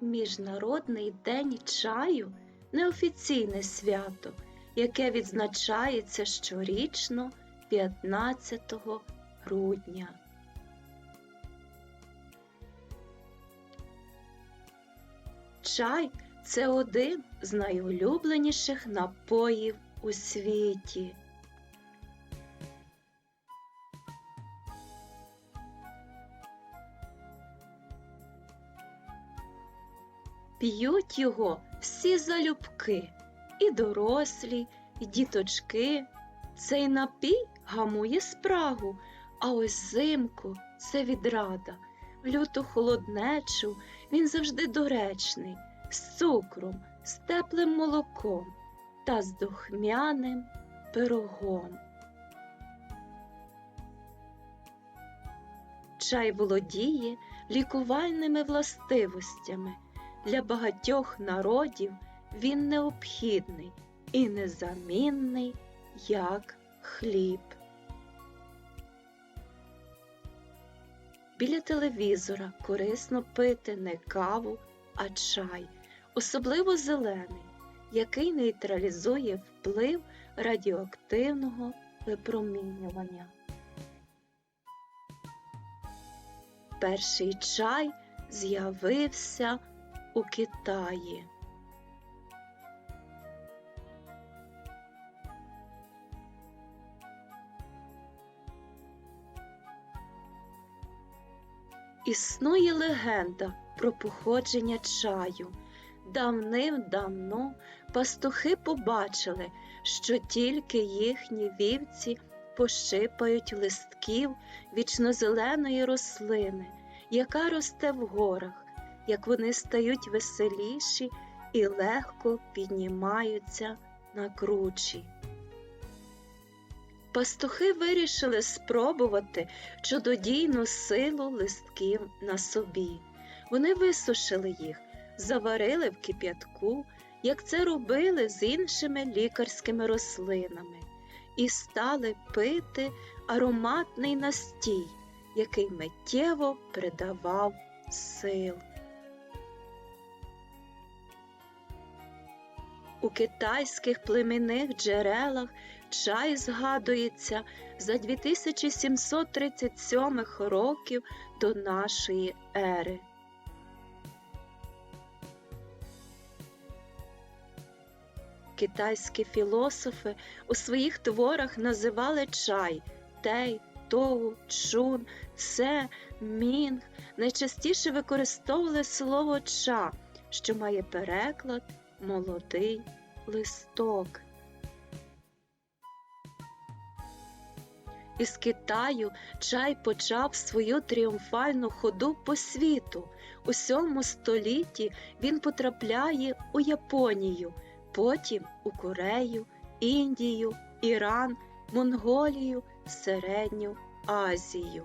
Міжнародний день чаю неофіційне свято, яке відзначається щорічно 15 грудня. Чай це один з найулюбленіших напоїв у світі. П'ють його всі залюбки, і дорослі, і діточки. Цей напій гамує спрагу, а ось зимку це відрада. В люту холоднечу він завжди доречний, з цукром, з теплим молоком та з духмяним пирогом. Чай володіє лікувальними властивостями. Для багатьох народів він необхідний і незамінний, як хліб. Біля телевізора корисно пити не каву, а чай, особливо зелений, який нейтралізує вплив радіоактивного випромінювання. Перший чай з'явився у Китаї. Існує легенда про походження чаю. Давним-давно пастухи побачили, що тільки їхні вівці пощипають листків вічнозеленої рослини, яка росте в горах, як вони стають веселіші і легко піднімаються на кручі. Пастухи вирішили спробувати чудодійну силу листків на собі. Вони висушили їх, заварили в кип'ятку, як це робили з іншими лікарськими рослинами, і стали пити ароматний настій, який миттєво придавав сил. У китайських племінних джерелах чай згадується за 2737 років до нашої ери. Китайські філософи у своїх творах називали чай тей, тоу, чун, це, мінг. Найчастіше використовували слово ча, що має переклад молодий листок. Із Китаю чай почав свою тріумфальну ходу по світу. У сьомому столітті він потрапляє у Японію, потім у Корею, Індію, Іран, Монголію, Середню Азію.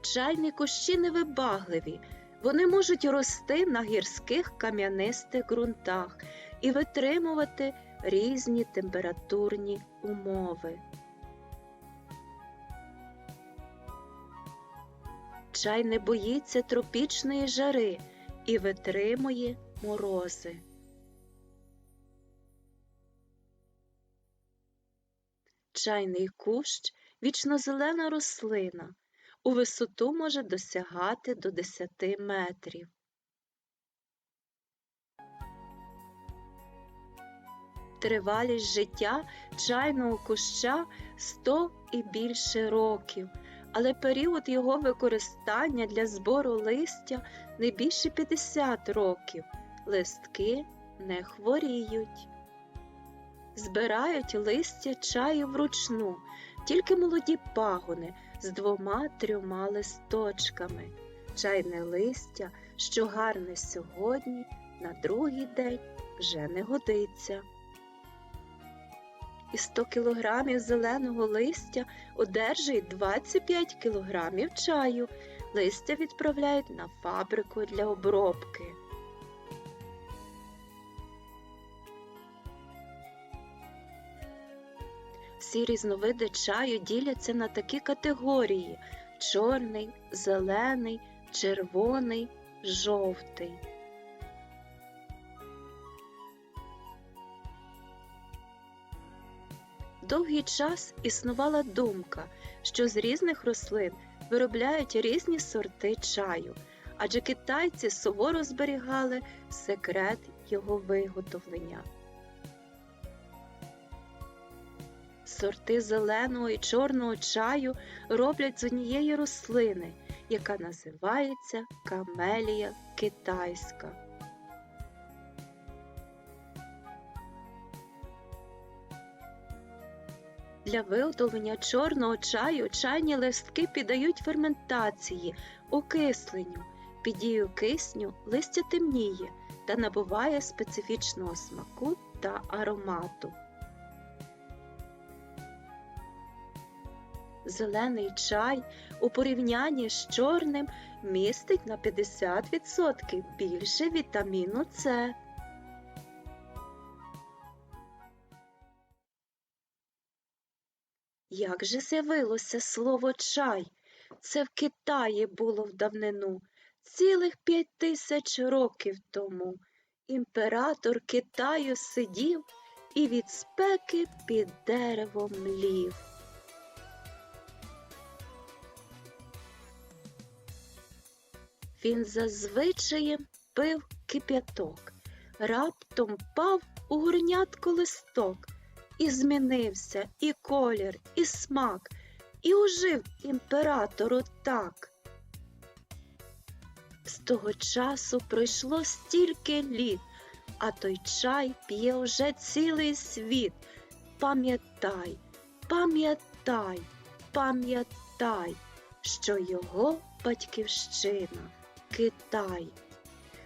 Чайні кущі невибагливі. Вони можуть рости на гірських кам'янистих ґрунтах і витримувати різні температурні умови. Чай не боїться тропічної жари і витримує морози. Чайний кущ вічнозелена рослина. У висоту може досягати до 10 метрів. Тривалість життя чайного куща 100 і більше років, але період його використання для збору листя не більше 50 років. Листки не хворіють. Збирають листя чаю вручну, тільки молоді пагони з двома-трьома листочками. Чайне листя, що гарне сьогодні, на другий день вже не годиться. Із 100 кілограмів зеленого листя одержують 25 кілограмів чаю. Листя відправляють на фабрику для обробки. Всі різновиди чаю діляться на такі категорії: чорний, зелений, червоний, жовтий. Довгий час існувала думка, що з різних рослин виробляють різні сорти чаю, адже китайці суворо зберігали секрет його виготовлення. Сорти зеленого і чорного чаю роблять з однієї рослини, яка називається камелія китайська. Для виготовлення чорного чаю чайні листки піддають ферментації, окисленню. Під дією кисню листя темніє та набуває специфічного смаку та аромату. Зелений чай у порівнянні з чорним містить на 50% більше вітаміну С. Як же з'явилося слово чай? Це в Китаї було в давнину, цілих п'ять тисяч років тому. Імператор Китаю сидів і від спеки під деревом млів. Він зазвичаєм пив кип'яток, раптом пав у горнятко листок, і змінився і колір, і смак, і ужив імператору так. З того часу пройшло стільки літ, а той чай п'є уже цілий світ. Пам'ятай, пам'ятай, пам'ятай, що його батьківщина Китай.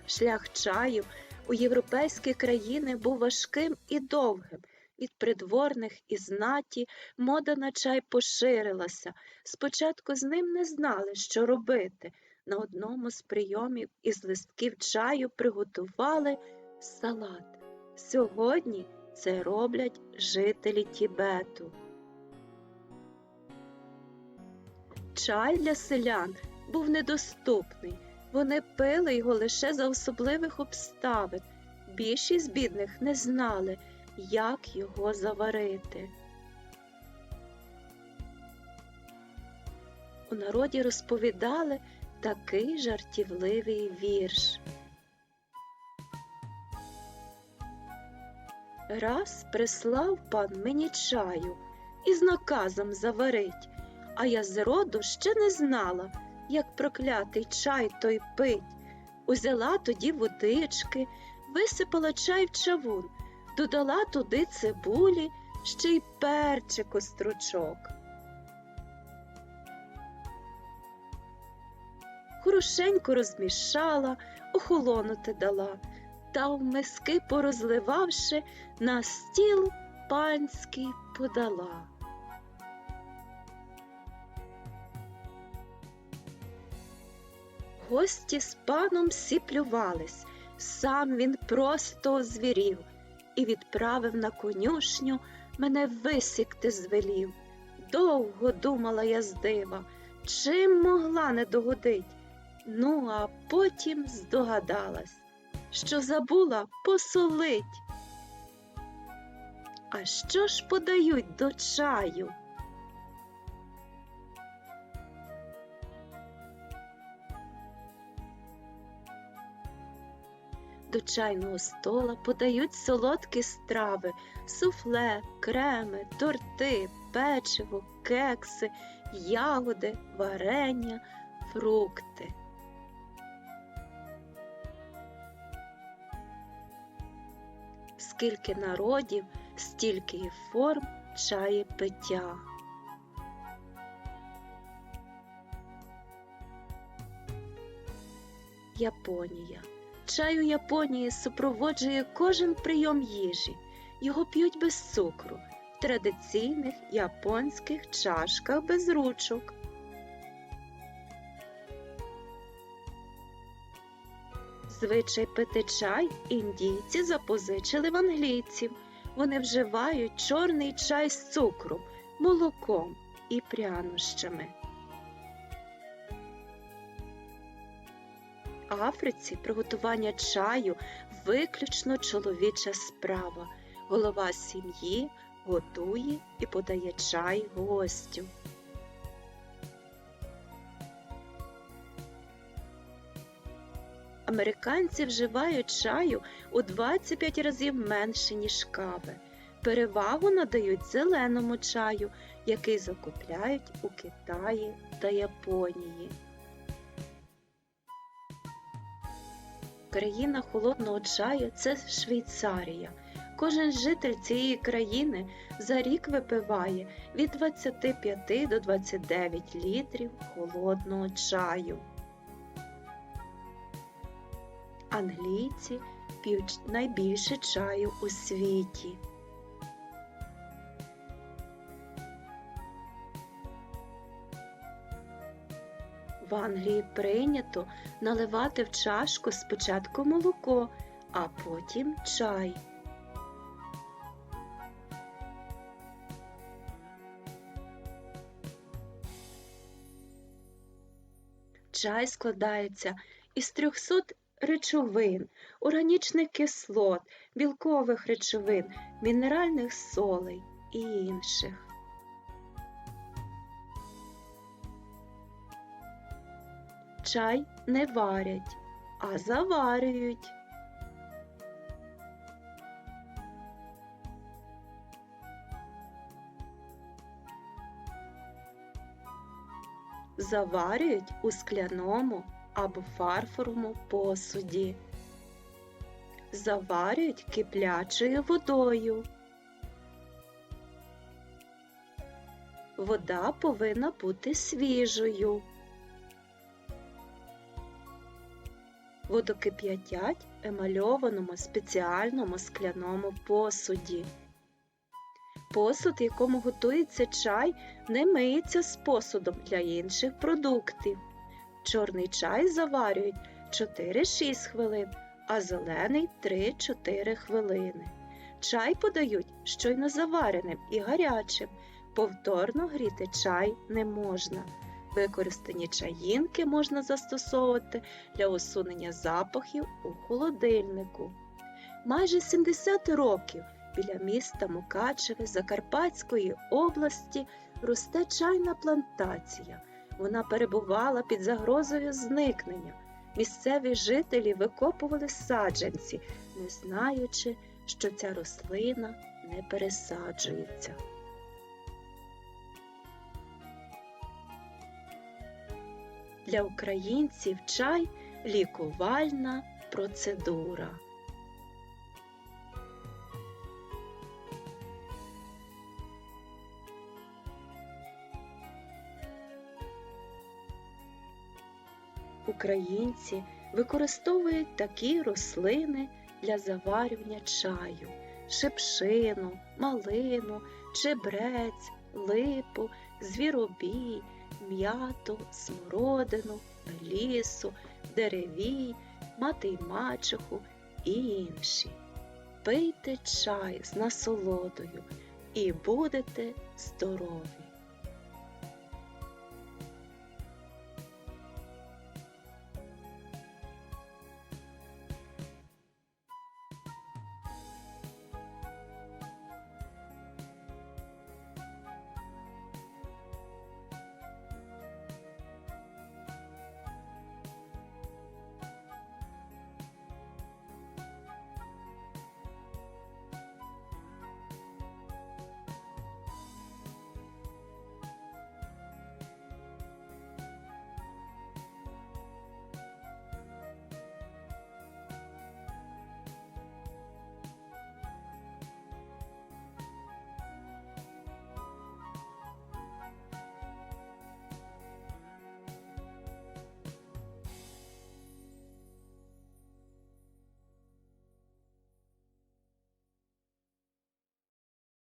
Шлях чаю у європейські країни був важким і довгим. Від придворних і знаті мода на чай поширилася. Спочатку з ним не знали, що робити. На одному з прийомів із листків чаю приготували салат. Сьогодні це роблять жителі Тібету. Чай для селян був недоступний. Вони пили його лише за особливих обставин. Більшість бідних не знали, як його заварити. У народі розповідали такий жартівливий вірш. Раз прислав пан мені чаю із наказом заварить, а я зроду ще не знала, як проклятий чай той пить. Узяла тоді водички, висипала чай в чавун, додала туди цибулі, ще й перчику стручок. Хорошенько розмішала, охолонути дала, та в миски порозливавши, на стіл панський подала. Гості з паном всі плювались, сам він просто озвірів і відправив на конюшню мене висікти звелів. Довго думала я з дива, чим могла не догодить. Ну, а потім здогадалась, що забула посолить. А що ж подають до чаю? До чайного стола подають солодкі страви, суфле, креми, торти, печиво, кекси, ягоди, варення, фрукти. Скільки народів, стільки і форм чаї пиття. Японія. Чай у Японії супроводжує кожен прийом їжі. Його п'ють без цукру, в традиційних японських чашках без ручок. Звичай пити чай індійці запозичили в англійців. Вони вживають чорний чай з цукром, молоком і прянощами. Африці приготування чаю виключно чоловіча справа. Голова сім'ї готує і подає чай гостю. Американці вживають чаю у 25 разів менше, ніж кави. Перевагу надають зеленому чаю, який закупляють у Китаї та Японії. Країна холодного чаю це Швейцарія. Кожен житель цієї країни за рік випиває від 25 до 29 літрів холодного чаю. Англійці п'ють найбільше чаю у світі. В Англії прийнято наливати в чашку спочатку молоко, а потім чай. Чай складається із 300 речовин, органічних кислот, білкових речовин, мінеральних солей і інших. Чай не варять, а заварюють. Заварюють у скляному або фарфоровому посуді. Заварюють киплячою водою. Вода повинна бути свіжою. Воду кип'ятять в емальованому спеціальному скляному посуді. Посуд, в якому готується чай, не миється з посудом для інших продуктів. Чорний чай заварюють 4-6 хвилин, а зелений 3-4 хвилини. Чай подають щойно завареним і гарячим. Повторно гріти чай не можна. Використані чаїнки можна застосовувати для усунення запахів у холодильнику. Майже 70 років біля міста Мукачеве Закарпатської області росте чайна плантація. Вона перебувала під загрозою зникнення. Місцеві жителі викопували саджанці, не знаючи, що ця рослина не пересаджується. Для українців чай лікувальна процедура. Українці використовують такі рослини для заварювання чаю: шипшину, малину, чебрець, липу, звіробій, м'яту, смородину, мелісу, деревій, мати й мачуху і інші. Пийте чай з насолодою і будете здорові!